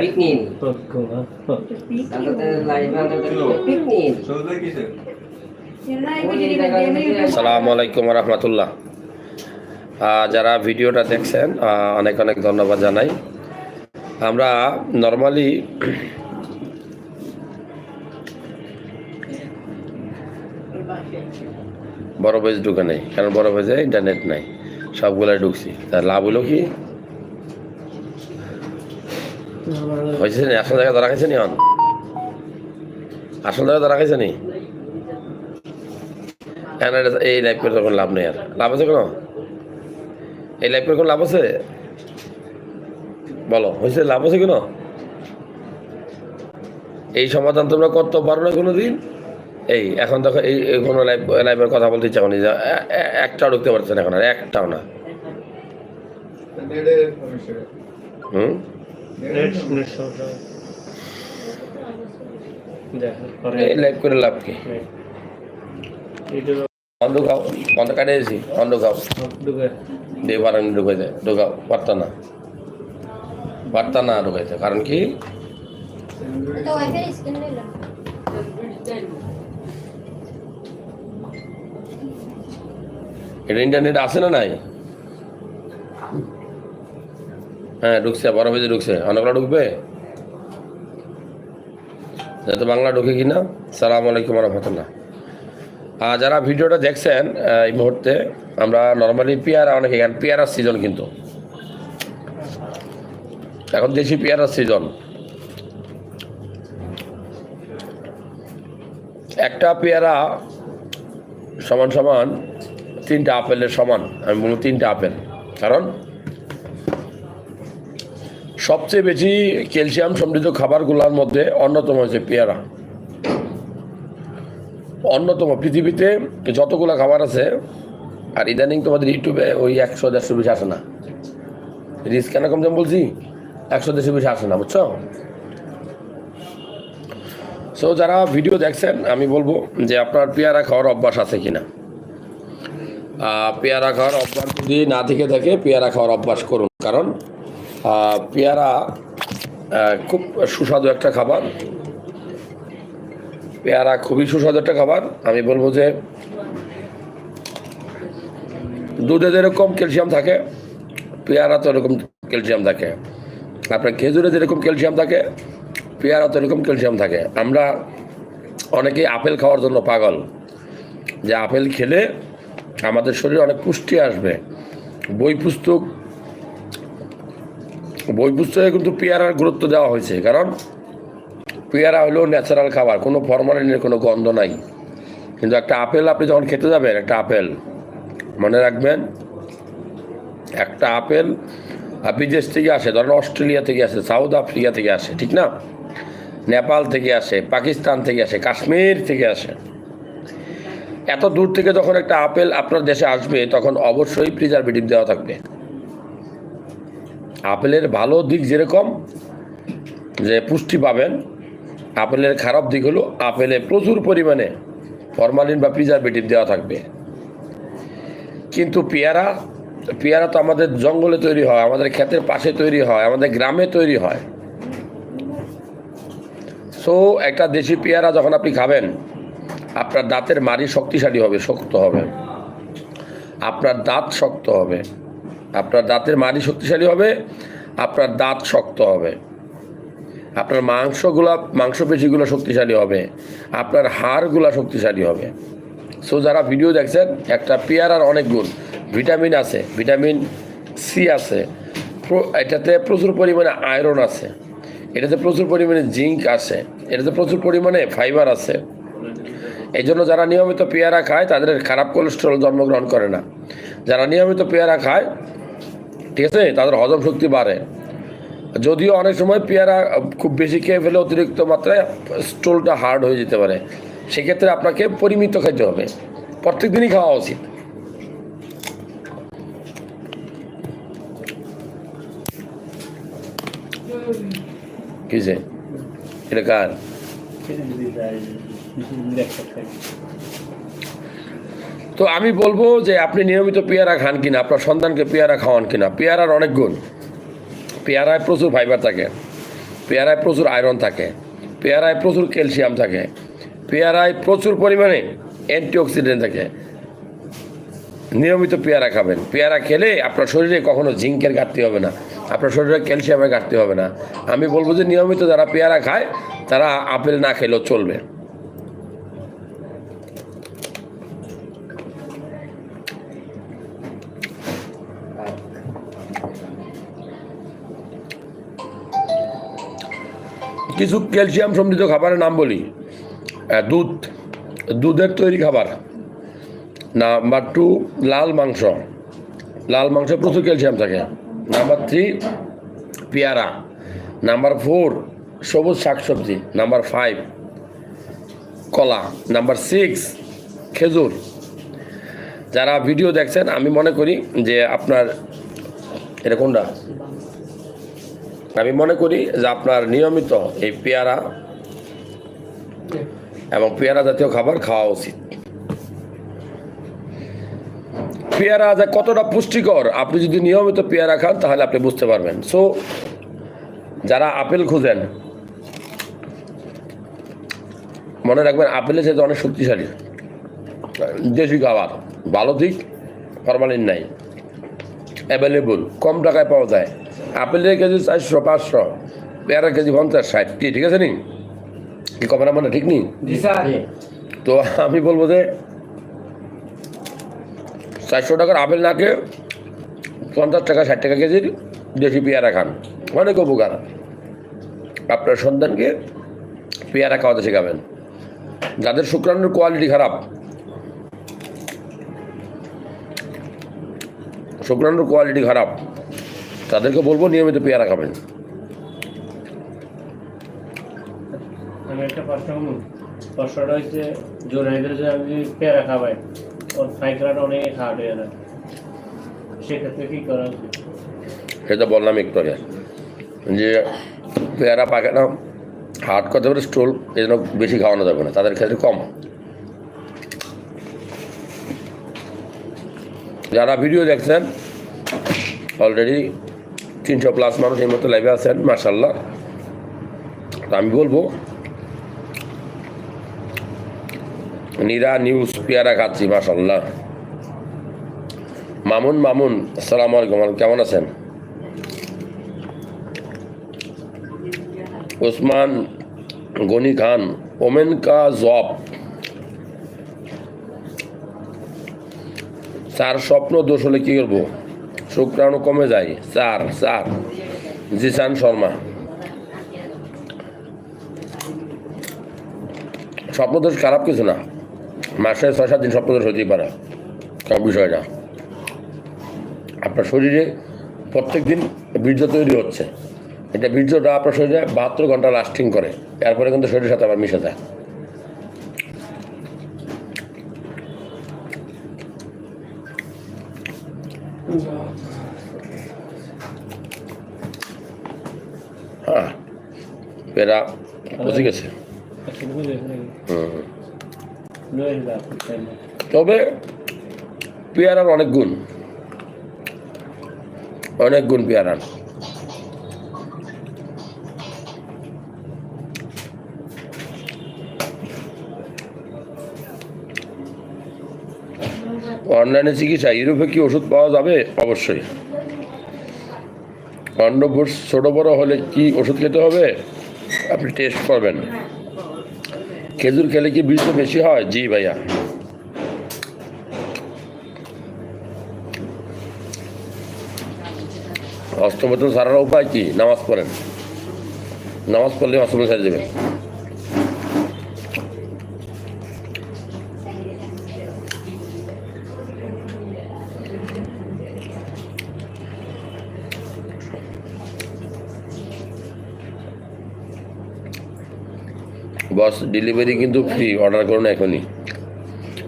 নি সালাম রহমতুল্লাহ। যারা ভিডিওটা দেখছেন অনেক অনেক ধন্যবাদ জানাই। আমরা নর্মালি বড় বেজ ঢুকে নেই, কারণ বড় বেজে ইন্টারনেট নাই, সবগুলাই ঢুকছি। তার লাভ হলো কি? হয়েছে নি আসল জায়গায় ধরা খাইছে নি হন আসল জায়গায় ধরা খাইছে নি এই লাইভ করে তখন লাভ নেই আর লাভ আছে কোনো এই লাইভ করে কোনো লাভ আছে বলো হয়েছে লাভ আছে কোনো এই সমাধান তোমরা করতে পারো না কোনো দিন এই এখন দেখো এই কোনো লাইভ লাইভের কথা বলতে ইচ্ছা এ- একটাও ঢুকতে পারছে না এখন আর একটাও না হুম লাইভ করে লাভ কি? অন্ধ খাও অন্ধ কাটে এসেছি খাও দিয়ে পারেন ঢুকে যায় ঢুকাও পারতা না। পারতা না ঢুকাইতে কারণ কি? এটা ইন্টারনেট আছে না নাই? হ্যাঁ ঢুকছে বড় ভেজে ঢুকছে। অনেকগুলো ঢুকবে? যাতে বাংলা ঢুকে কি না সালাম আলাইকুম রহমতুল্লাহ। আর যারা ভিডিওটা দেখছেন এই মুহূর্তে, আমরা নর্মালি পেয়ারা অনেকে খান পেয়ারার সিজন কিন্তু। এখন দেশি পেয়ারার সিজন একটা পেয়ারা সমান সমান তিনটা আপেলের সমান। আমি বলব তিনটা আপেল। কারণ সবচেয়ে বেশি ক্যালসিয়াম সমৃদ্ধ খাবারগুলোর মধ্যে অন্যতম হচ্ছে পেয়ারা। অন্যতম পৃথিবীতে যতগুলো খাবার আছে, আর ইদানিং তোমাদের ইউটিউবে ওই একশো দেড়শো বেশি আসে না। রিস্ক কেন কম যেমন বলছি? একশো দেড়শো বেশি আসে না, বুঝছ? সো যারা ভিডিও দেখছেন, আমি বলব যে আপনার পেয়ারা খাওয়ার অভ্যাস আছে কিনা। পেয়ারা খাওয়ার অভ্যাস যদি না থেকে থাকে, পেয়ারা খাওয়ার অভ্যাস করুন। কারণ পেয়ারা খুব সুস্বাদু একটা খাবার। পেয়ারা খুবই সুস্বাদু একটা খাবার। আমি বলব যে দুধে যেরকম ক্যালসিয়াম থাকে পেয়ারা তো এরকম ক্যালসিয়াম থাকে। আপনার খেজুরে যেরকম ক্যালসিয়াম থাকে পেয়ারা তো এরকম ক্যালসিয়াম থাকে। আমরা অনেকেই আপেল খাওয়ার জন্য পাগল। যে আপেল খেলে আমাদের শরীরে অনেক পুষ্টি আসবে। বই পুস্তক বই পুস্তকে কিন্তু পেয়ারার গুরুত্ব দেওয়া হয়েছে, কারণ পেয়ারা হলো ন্যাচারাল খাবার, কোনো ফরমালিনের কোনো গন্ধ নাই। কিন্তু একটা আপেল আপনি যখন খেতে যাবেন, একটা আপেল, মনে রাখবেন, একটা আপেল বিদেশ থেকে আসে, ধরেন অস্ট্রেলিয়া থেকে আসে, সাউথ আফ্রিকা থেকে আসে, ঠিক না? নেপাল থেকে আসে, পাকিস্তান থেকে আসে, কাশ্মীর থেকে আসে। এত দূর থেকে যখন একটা আপেল আপনার দেশে আসবে, তখন অবশ্যই প্রিজারভেটিভ দেওয়া থাকবে। আপেলের ভালো দিক যেরকম, যে পুষ্টি পাবেন, আপেলের খারাপ দিক হলো আপেলে প্রচুর পরিমাণে ফরমালিন বা প্রিজারভেটিভ দেওয়া থাকবে। কিন্তু পেয়ারা পেয়ারা তো আমাদের জঙ্গলে তৈরি হয়, আমাদের ক্ষেতের পাশে তৈরি হয়, আমাদের গ্রামে তৈরি হয়। সো একটা দেশি পেয়ারা যখন আপনি খাবেন, আপনার দাঁতের মারি শক্তিশালী হবে, শক্ত হবে। আপনার দাঁত শক্ত হবে। আপনার দাঁতের মাড়ি শক্তিশালী হবে, আপনার দাঁত শক্ত হবে। আপনার মাংসগুলা, মাংসপেশিগুলো শক্তিশালী হবে, আপনার হাড়গুলা শক্তিশালী হবে। সো যারা ভিডিও দেখছেন, একটা পেয়ারার অনেক গুণ। ভিটামিন আছে, ভিটামিন সি আছে। এটাতে প্রচুর পরিমাণে আয়রন আছে। এটাতে প্রচুর পরিমাণে জিঙ্ক আছে। এটাতে প্রচুর পরিমাণে ফাইবার আছে। এই জন্য যারা নিয়মিত পেয়ারা খায়, তাদের খারাপ কোলেস্ট্রল জন্মগ্রহণ করে না। যারা নিয়মিত পেয়ারা খায় ঠিক আছে? তাদের হজম শক্তি বাড়ে। যদিও অনেক সময় পেয়ারা খুব বেশি খেয়ে ফেলে অতিরিক্ত মাত্রায় স্টোলটা হার্ড হয়ে যেতে পারে। সেক্ষেত্রে আপনাকে পরিমিত খেতে হবে। প্রত্যেক দিনই খাওয়া উচিত। কিসে এটা কার? তো আমি বলব যে আপনি নিয়মিত পেয়ারা খান কিনা, আপনার সন্তানকে পেয়ারা খাওয়ান কিনা। পেয়ারার অনেক গুণ। পেয়ারায় প্রচুর ফাইবার থাকে, পেয়ারায় প্রচুর আয়রন থাকে, পেয়ারায় প্রচুর ক্যালসিয়াম থাকে, পেয়ারায় প্রচুর পরিমাণে অ্যান্টিঅক্সিডেন্ট থাকে। নিয়মিত পেয়ারা খাবেন। পেয়ারা খেলে আপনার শরীরে কখনো জিঙ্কের ঘাটতি হবে না, আপনার শরীরে ক্যালসিয়ামের ঘাটতি হবে না। আমি বলব যে নিয়মিত যারা পেয়ারা খায়, তারা আপেল না খেলেও চলবে। কিছু ক্যালসিয়াম সমৃদ্ধ খাবারের নাম বলি। দুধ। দুধের তৈরি খাবার। নাম্বার টু, লাল মাংস। লাল মাংসে প্রচুর ক্যালসিয়াম থাকে। নাম্বার থ্রি, পেয়ারা। নাম্বার ফোর, সবুজ শাকসবজি। নাম্বার ফাইভ, কলা। নাম্বার সিক্স, খেজুর। যারা ভিডিও দেখছেন, আমি মনে করি যে আপনার, এটা কোনটা? আমি মনে করি যে আপনার নিয়মিত এই পেয়ারা এবং পেয়ারা জাতীয় খাবার খাওয়া উচিত। পেয়ারা যে কতটা পুষ্টিকর, আপনি যদি নিয়মিত পেয়ারা খান, তাহলে আপনি বুঝতে পারবেন। সো যারা আপেল খুঁজেন, মনে রাখবেন আপেলের সাথে অনেক শক্তিশালী। দেশি খাবার, ভালো দিক, ফরমালিন নাই অ্যাভেলেবল কম টাকায় পাওয়া যায়। আপেলের কেজি চারশো পাঁচশো পেয়ারা কেজি পঞ্চাশ ষাট কি ঠিক আছে নি? কি কবে না মানে ঠিক নেই তো আমি বলব যে চারশো টাকার আপেল না খেয়ে পঞ্চাশ টাকা ষাট টাকা কেজির দেশি পেয়ারা খান। অনেক উপকার। আপনার সন্তানকে পেয়ারা খাওয়াতে শেখাবেন। যাদের শুক্রাণুর কোয়ালিটি খারাপ শুক্রাণুর কোয়ালিটি খারাপ তাদেরকে বলব নিয়মিত পেয়ারা খাবেন। আমি একটা প্রশ্ন করব। প্রশ্নটা হচ্ছে আমি পেয়ারা খাবাই ওর ফাইকরাটা অনেক হার্ড হয়ে যায়। সেক্ষেত্রে কি করা উচিত? সেটা বললাম একটু আগে। যে পেয়ারা পাকে না হার্ট করতে পারে স্টোল এই জন্য বেশি খাওয়ানো যাবে না তাদের ক্ষেত্রে কম। যারা ভিডিও দেখছেন অলরেডি তিনশো প্লাস মানুষ এই মতো লাইভে আছেন মার্শাল্লাহ আমি বলব, নীরা নিউজ পেয়ারা খাচ্ছি মার্শাল্লাহ মামুন মামুন, আসসালামু আলাইকুম কেমন আছেন? ওসমান গনি খান, ওমেন কা জব। তার স্বপ্ন, দোষ হলে কি করব? শুক্রাণু কমে যায়। চার চার জিসান শর্মা। স্বপ্নদোষ খারাপ কিছু না। মাসে ছয় সাত দিন স্বপ্নদোষ হতেই পারে। সব বিষয়টা আপনার শরীরে প্রত্যেক দিন বীর্য তৈরি হচ্ছে। এটা বীর্যটা আপনার শরীরে বাহাত্তর ঘণ্টা লাস্টিং করে। এরপরে কিন্তু শরীরের সাথে আবার মিশে যায়। হ্যাঁ পেরা পচে গেছে। তবে পেয়ারার অনেক গুণ। অনেক গুণ পেয়ারার। অনলাইনে চিকিৎসা, ইউরোপে কি ওষুধ পাওয়া যাবে? অবশ্যই। অন্নভোজ ছোট বড় হলে কি ওষুধ খেতে হবে? আপনি টেস্ট করবেন। খেজুর খেলে কি বীজ বেশি হয়? জি ভাইয়া। অষ্টমত সারার উপায় কি? নামাজ পড়েন। নামাজ পড়লে অষ্টম ছেড়ে দেবেন। বস ডেলিভারি কিন্তু ফ্রি অর্ডার করুন এখনই।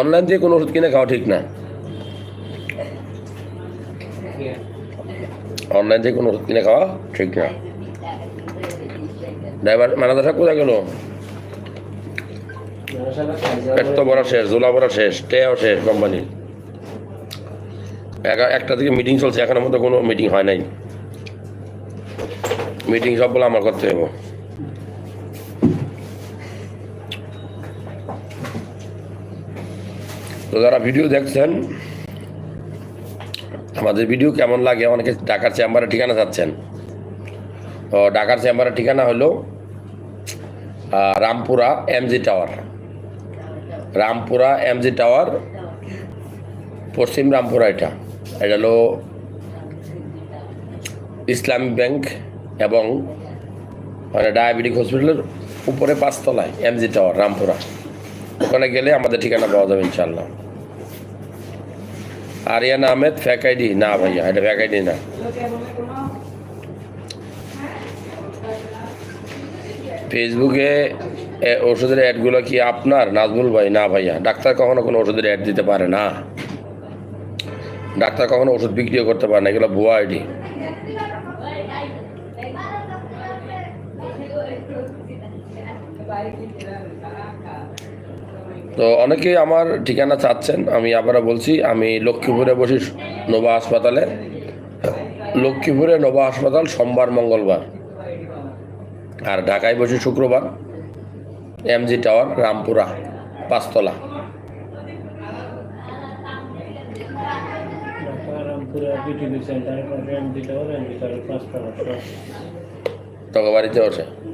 অনলাইন দিয়ে কোনো ওষুধ কিনে খাওয়া ঠিক না। অনলাইন থেকে কোনো ওষুধ কিনে খাওয়া ঠিক না। ড্রাইভার মানাদা সাহেব কোথায় গেল? পেট ভরা শেষ জোলা ভরা শেষ, টেও শেষ কোম্পানির একা একটা থেকে মিটিং চলছে এখনও মতো কোনো মিটিং হয় নাই। মিটিং সব বলে আমার করতে হবে তো যারা ভিডিও দেখছেন, আমাদের ভিডিও কেমন লাগে? অনেকে ঢাকার চেম্বারের ঠিকানা চাচ্ছেন। তো ঢাকার চেম্বারের ঠিকানা হলো Rampura MG tower. Rampura MG tower, পশ্চিম রামপুরা এটা। এটা হলো ইসলামী ব্যাংক এবং মানে ডায়াবেটিক হসপিটালের উপরে পাঁচতলায় এমজি টাওয়ার, রামপুরা। ওখানে গেলে আমাদের ঠিকানা পাওয়া যাবে ইনশাল্লাহ আরিয়ানা আহমেদ ফ্যাক আইডি না ভাইয়া, এটা ফ্যাক আইডি না। ফেসবুকে ওষুধের অ্যাডগুলো কি আপনার? নাজমুল ভাই, না ভাইয়া। ডাক্তার কখনো কোনো ওষুধের অ্যাড দিতে পারে না। ডাক্তার কখনো ওষুধ বিক্রিও করতে পারে না, এগুলো ভুয়া আইডি তো অনেকে আমার ঠিকানা চাচ্ছেন আমি আবারও বলছি আমি লক্ষ্মীপুরে বসি নোভা হাসপাতালে। লক্ষ্মীপুরে নোভা হাসপাতাল সোমবার মঙ্গলবার। আর ঢাকায় বসি শুক্রবার এমজি টাওয়ার রামপুরা পাঁচতলা। তখন বাড়িতে বসে।